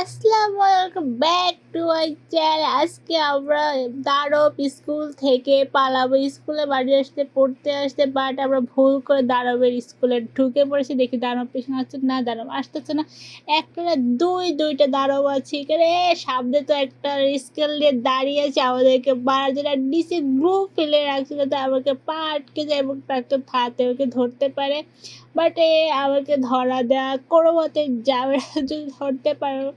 আসসালামু আলাইকুম back to my channel আজকে আমরা দাঁড়ব স্কুল থেকে পালাবো। স্কুলে বাড়ি আসতে, পড়তে আসতে বাট আমরা ভুল করে দাঁড়বের স্কুলে ঢুকে পড়েছি। দেখি দাঁড়ব পিছনে আসছে না দাঁড়ব আসতেছে না। একটা দুই, দুইটা দাঁড়ব আছে এখানে। সামনে তো একটা স্কেল দিয়ে দাঁড়িয়ে আছে আমাদেরকে বাড়ার জন্য। নিচে গ্রুপ ফেলে রাখছে যাতে আমাকে পা আটকে যায় এবং তাকে হাতে ওকে ধরতে পারে। বাট এ আমাকে ধরা দেওয়া কোনো মতে যাবে যদি ধরতে পারো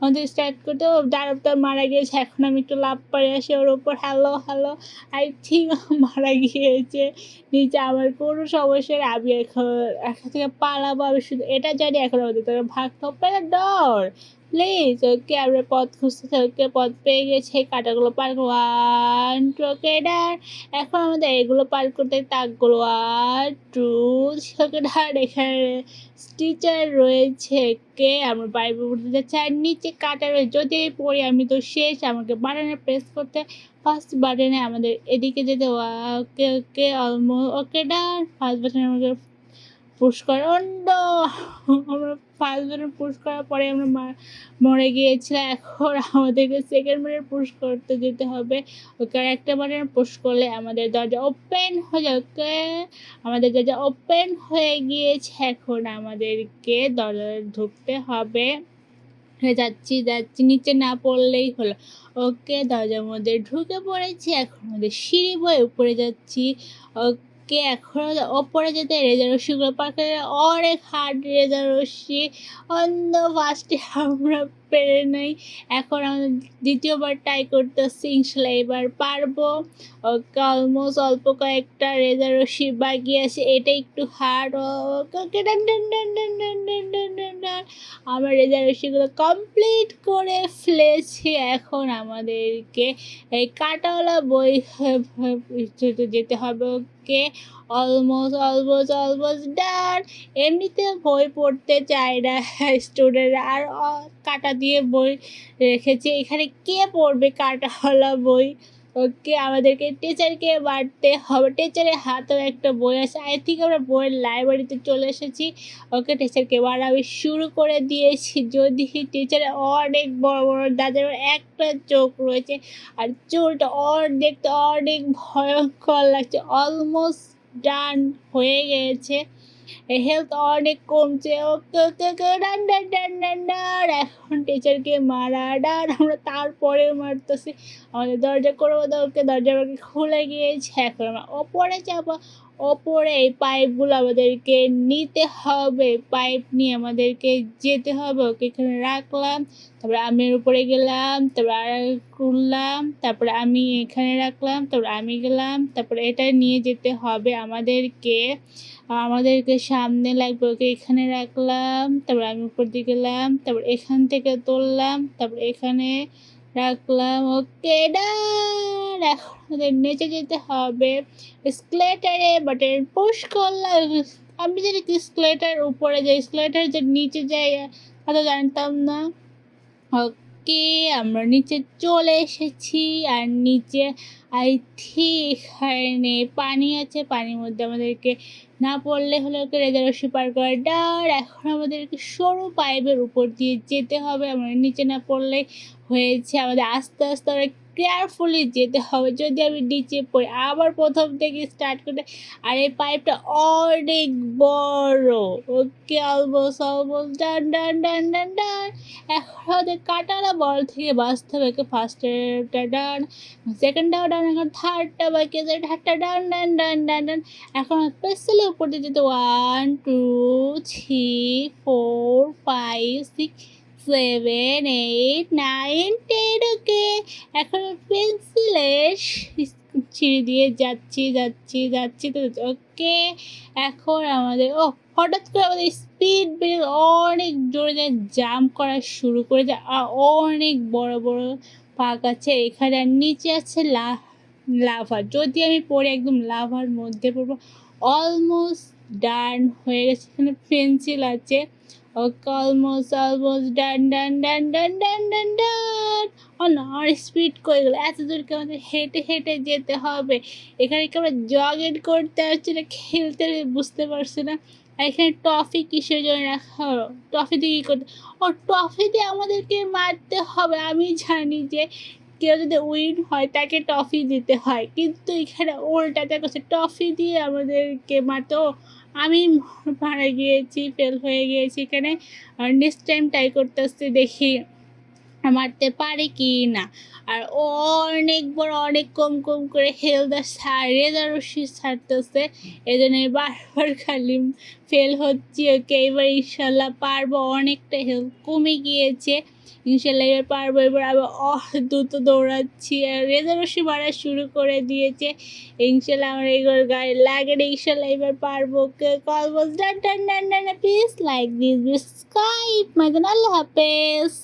আমাদের স্টার্ট করতে দাঁড়াব মারা গিয়েছে, এখন আমি একটু লাভ পারে আসি ওর উপর হ্যালো হ্যালো আই থিঙ্ক মারা গিয়েছে। নিচে আমার কোনো সমস্যা নেই আমি এখন, এখান থেকে পালাবো আমি শুধু এটা জানি, এখন আমাদের ভাগতে হবে। ডর প্লিজ ওকে আমরা পথ খুঁজতে ওকে পথ পেয়ে গেছে, কাটাগুলো পার ওয়ান টু ওকে ডার এখন আমাদের এগুলো পার করতে তাকগুলো ওয়ান টু ওকে ডার এখানে টিচার রয়েছে কে আমরা বাইরে উঠতে আর নিচে কাটা রয়েছে যদি পড়ি, আমি তো শেষ। আমাকে বাটনে প্রেস করতে ফার্স্ট বাটনে আমাদের এদিকে যেতে ওকে ওকে ওকে ডান ফার্স্ট বাটনে আমাকে পুশ করে। অন্য আমরা ফার্স্ট বাটন পুশ করার পরে আমরা মরে গিয়েছিলাম। এখন আমাদেরকে সেকেন্ড বাটন পুশ করতে যেতে হবে। ওকে, আর একটা বাটন পুশ করলে আমাদের দরজা ওপেন হয়ে যাবে। ওকে, আমাদের দরজা ওপেন হয়ে গিয়েছে। এখন আমাদেরকে দরজা ঢুকতে হবে। হয়ে যাচ্ছি যাচ্ছি, নিচে না পড়লেই হলো। ওকে, দরজার মধ্যে ঢুকে পড়েছি, এখন আমাদের সিঁড়ি বয়ে উপরে যাচ্ছি। ওকে, এখন ওপরে যেতে রেজার রশ্মিগুলো করে, অনেক হার্ড রেজার রশ্মি অন্য ফার্স্টে আমরা পেরে নেই। এখন আমি দ্বিতীয়বার ট্রাই করতেছি, ইনশাল্লাহ এবার পারব। অলমোস্ট অল্প কয়েকটা রেজার রশি বাকি আছে এটা একটু হার্ড আমার রেজার রশিগুলো কমপ্লিট করে ফেলেছি। এখন আমাদেরকে এই কাটাওয়ালা বই যেতে হবে, okay. Almost almost almost done এমনিতে বই পড়তে চায় না। স্টুডেন্ট আর কাটা দিয়ে বই রেখেছে। এখানে কে পড়বে কাটাওয়ালা বই? ওকে, আমাদেরকে টিচারকে বাড়তে হবে। টিচারের হাতেও একটা বই আছে। আই থিঙ্ক আমরা বইয়ের লাইব্রেরিতে চলে এসেছি। ওকে টিচারকে বাড়া আমি শুরু করে দিয়েছি। যদি টিচারের অনেক বড় বড় দাদার একটা চোখ রয়েছে আর চুলটা দেখতে অনেক ভয়ঙ্কর লাগছে অলমোস্ট ডান হয়ে গেছে। হেলথ অনেক কমছে। এখন টিচারকে মারা ডার আমরা তারপরে মারতেছি। আমাদের দরজা করব দরজা খুলে গিয়েছে। এখন আমরা ওপরে যাব। ওপরে এই পাইপগুলো আমাদেরকে নিতে হবে। পাইপ নিয়ে আমাদেরকে যেতে হবে, ওকে এখানে রাখলাম, তারপরে আমি উপরে গেলাম, তারপরে আর করলাম তারপরে আমি এখানে রাখলাম, তারপরে আমি গেলাম, তারপরে এটা নিয়ে যেতে হবে আমাদেরকে। আমাদেরকে সামনে লাগবে, ওকে এখানে রাখলাম, তারপরে আমি উপর দিয়ে গেলাম, তারপর এখান থেকে তুললাম, তারপরে এখানে রাখলাম, ওকে ডান এখন নিচে যেতে হবে। স্কেলেটারে বাটন পুশ করলাম। আমি জানি স্কেলেটার উপরে যাই স্কেলেটার যে নিচে যাই তা তো জানতাম না। ওকে, আমরা নিচে চলে এসেছি, আর নিচে আই থিঙ্ক এখানে পানি আছে, পানির মধ্যে আমাদেরকে না পড়লে হলে ওকে রেজার রশ্মি পার করে। ডার, এখন আমাদেরকে সরু পাইপের উপর দিয়ে যেতে হবে। আমরা নিচে না পড়লে হয়েছে, আমাদের আস্তে আস্তে আমরা কেয়ারফুলি যেতে হবে। যদি আমি নিচে পড়ি, আবার প্রথম থেকে স্টার্ট করতে আর এই পাইপটা অনেক বড়। Okay almost almost done done done done done. এখন আমাদের কাটালা বল থেকে বাঁচতে হবে। ওকে ফার্স্টটা ডান সেকেন্ডটাও ডান, এখন থার্ডটা বাকি আছে। থার্ডটা ডান ডান ডান ডান ডান। এখন স্পেশালি উপর যেতে one two three four five six seven eight nine ten okay এখন পেন্সিলের ছিঁড়ে দিয়ে যাচ্ছি যাচ্ছি যাচ্ছি, তো ওকে এখন আমাদের, ও, হঠাৎ করে আমাদের স্পিড বেড়ে অনেক জোরে যায় জাম্প করা শুরু করে যায় অনেক বড় বড় পাক আছে। এখানে আর নিচে আছে লা লাভা যদি আমি পড়ে একদম লাভার মধ্যে পড়ব অলমোস্ট ডান হয়ে গেছে। এখানে পেন্সিল আছে। Okay almost almost done done done done done done done আর স্পিড করে গেলো? এত দূরকে আমাদের হেঁটে হেঁটে যেতে হবে? এখানে কি আমরা জগিং করতে আসছি না, খেলতে বুঝতে পারছি না। আর এখানে টফি কিসের জন্য রাখা হলো? দিয়ে কী করতে ও, টফি দিয়ে আমাদেরকে মারতে হবে। আমি জানি যে কেউ যদি উইন হয়, তাকে টফি দিতে হয়। কিন্তু এখানে উল্টাটা করছে টফি দিয়ে আমাদেরকে মাতো আমি মারা গিয়েছি ফেল হয়ে গিয়েছি এখানে। নেক্সট টাইম ট্রাই করতে দেখি। মারতে পারে কি না? আর ও অনেক বড়, অনেক কম কম করে হেলথ আর রেজার রশি ছাড়তেছে। এই জন্য বারবার খালি ফেল হচ্ছে ওকে এবার ইনশাল্লাহ পারব। অনেকটা হেলথ কমে গিয়েছে। ইনশাল্লাহ এবার পারব। এবার আবার অ দ্রুত দৌড়াচ্ছি। আর রেজার রশি মারা শুরু করে দিয়েছে। ইনশাল্লাহ আমার এগুলোর গায়ে লাগে ইনশাল্লাহ এবার পারব okay call done please like this subscribe my আল্লাহ হাফেজ